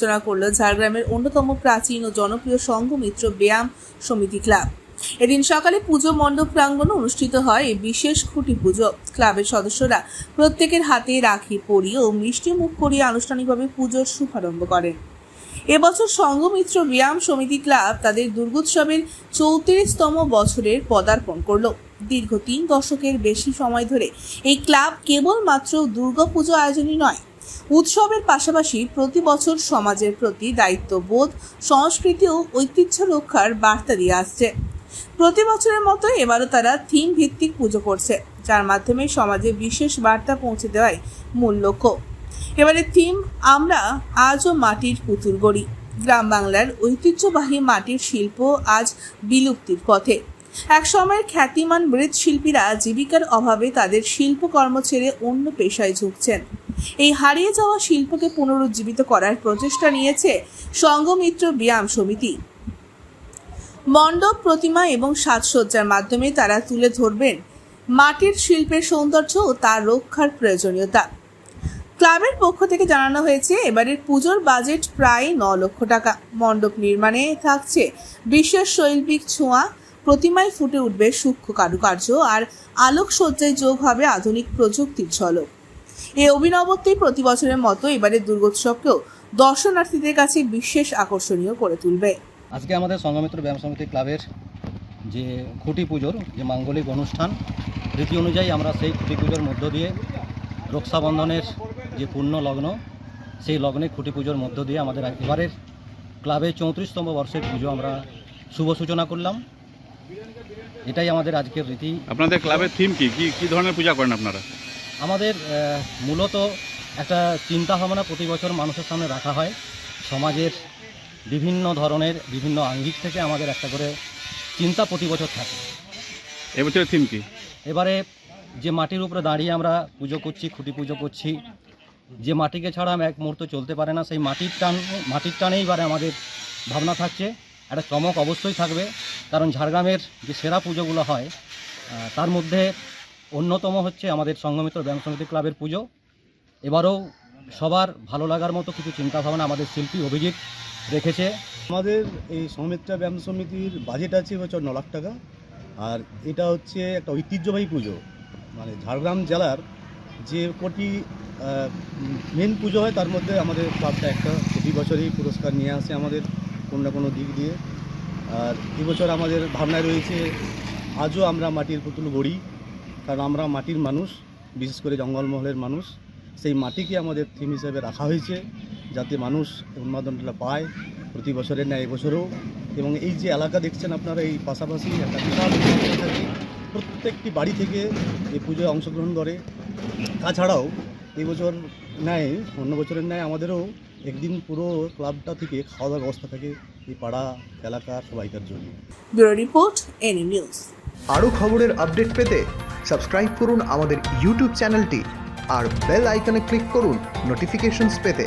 সূচনা করল ঝাড়গ্রামের অন্যতম প্রাচীন ও জনপ্রিয় সংঘমিত্র ব্যায়াম সমিতি ক্লাব। এদিন সকালে পুজো মণ্ডপ প্রাঙ্গণে অনুষ্ঠিত হয় এই বিশেষ খুঁটি পুজো। ক্লাবের সদস্যরা প্রত্যেকের হাতে রাখি পরিয়ে ও মিষ্টি মুখ করিয়ে আনুষ্ঠানিকভাবে পুজোর শুভারম্ভ করেন। এবছর সংঘমিত্র ব্যায়াম সমিতি ক্লাব তাদের দুর্গোৎসবের চৌত্রিশতম বছরের পদার্পণ করল। দীর্ঘ তিন দশকের বেশি সময় ধরে এই ক্লাব কেবলমাত্র দুর্গাপুজো আয়োজনই নয়, উৎসবের পাশাপাশি প্রতি বছর সমাজের প্রতি দায়িত্ববোধ, সংস্কৃতি ও ঐতিহ্য রক্ষার বার্তা দিয়ে আসছে। প্রতি বছরের মতো এবারও তারা থিম ভিত্তিক পুজো করছে, যার মাধ্যমে সমাজে বিশেষ বার্তা পৌঁছে দেওয়াই মূল লক্ষ্য। এবারে থিম আমরা আজও মাটির পুতুল গড়ি। গ্রাম বাংলার ঐতিহ্যবাহী মাটির শিল্প আজ বিলুপ্তির পথে। এক সময়ের খ্যাতিমান মৃৎশিল্পীরা জীবিকার অভাবে তাদের শিল্পকর্ম ছেড়ে অন্য পেশায় ঝুঁকছেন। এই হারিয়ে যাওয়া শিল্পকে পুনরুজ্জীবিত করার প্রচেষ্টা নিয়েছে সঙ্গমিত্র ব্যায়াম সমিতি। মণ্ডপ, প্রতিমা এবং সাজসজ্জার মাধ্যমে তারা তুলে ধরবেন মাটির শিল্পের সৌন্দর্য ও তার রক্ষার প্রয়োজনীয়তা। ক্লাবের পক্ষ থেকে জানানো হয়েছে, এবারের পুজোর বাজেট প্রায় ন লক্ষ টাকা। মণ্ডপ নির্মাণে থাকছে বিশ্বের শৈল্পিক ছোঁয়া, প্রতিমায় ফুটে উঠবে সূক্ষ্ম কারুকার্য আর আলোকসজ্জায় যোগ হবে আধুনিক প্রযুক্তির ঝলক। এই অভিনবত্বই প্রতি বছরের মতো এবারের দুর্গোৎসবকেও দর্শনার্থীদের কাছে বিশেষ আকর্ষণীয় করে তুলবে। আজকে আমাদের সংঘমিত্র ব্যায়াম সমিতি ক্লাবের যে খুঁটি পুজোর যে মাঙ্গলিক অনুষ্ঠান, রীতি অনুযায়ী আমরা সেই খুঁটি পুজোর মধ্য দিয়ে রক্ষাবন্ধনের যে পূর্ণ লগ্ন সেই লগ্নে খুঁটি পুজোর মধ্য দিয়ে আমাদের এবারের ক্লাবে চৌত্রিশতম বর্ষের পুজো আমরা শুভ সূচনা করলাম। এটাই আমাদের আজকের রীতি। আপনাদের ক্লাবের থিম কি? কি কি ধরনের পূজা করেন আপনারা? আমাদের মূলত একটা চিন্তা ভাবনা প্রতি বছর মানুষের সামনে রাখা হয়। সমাজের বিভিন্ন ধরনের বিভিন্ন আঙ্গিক থেকে আমাদের একটা করে চিন্তা প্রতি বছর থাকে। এবছরের থিম কি? এবারে যে মাটির উপরে দাঁড়িয়ে আমরা পুজো করছি খুঁটি পুজো করছি যে মাটিকে ছাড়া এক মুহূর্ত চলতে পারে না, সেই মাটির টান, মাটির টানেই এবারে আমাদের ভাবনা থাকছে। একটা চমক অবশ্যই থাকবে, কারণ ঝাড়গ্রামের যে সেরা পুজোগুলো হয় তার মধ্যে অন্যতম হচ্ছে আমাদের সংঘমিত্র ব্যায়াম সমিতি ক্লাবের পুজো। এবারেও সবার ভালো লাগার মতো কিছু চিন্তাভাবনা আমাদের শিল্পী অভিজিৎ রেখেছে। আমাদের এই সৌমিত্রা ব্যায়াম সমিতির বাজেট আছে বছর ন লাখ টাকা, আর এটা হচ্ছে একটা ঐতিহ্যবাহী পুজো। মানে ঝাড়গ্রাম জেলার যে কোটি মেন পুজো হয়, তার মধ্যে আমাদের ক্লাবটা একটা। প্রতি বছরই পুরস্কার নিয়ে আসে আমাদের কোনো না কোনো দিক দিয়ে। আর এবছর আমাদের ভাবনায় রয়েছে, আজও আমরা মাটির পুতুল গড়ি, কারণ আমরা মাটির মানুষ, বিশেষ করে জঙ্গলমহলের মানুষ। সেই মাটিকে আমাদের থিম হিসেবে রাখা হয়েছে, যাতে মানুষ উন্মাদনটা পায় প্রতি বছরের ন্যায় এবছরও। এবং এই যে এলাকা দেখছেন আপনারা, এই পাশাপাশি একটা বিশাল প্রত্যেকটি বাড়ি থেকে এই পুজোয় অংশগ্রহণ করে। তাছাড়াও এই বছর ন্যায় অন্য বছরের ন্যায় আমাদেরও একদিন পুরো ক্লাবটা থেকে খাওয়া দাওয়ার ব্যবস্থা থাকে এই পাড়া এলাকার সবাইকার জন্য। Bureau report any news. আরও খবরের আপডেট পেতে সাবস্ক্রাইব করুন আমাদের ইউটিউব চ্যানেলটি আর বেল আইকনে ক্লিক করুন নোটিফিকেশনস পেতে।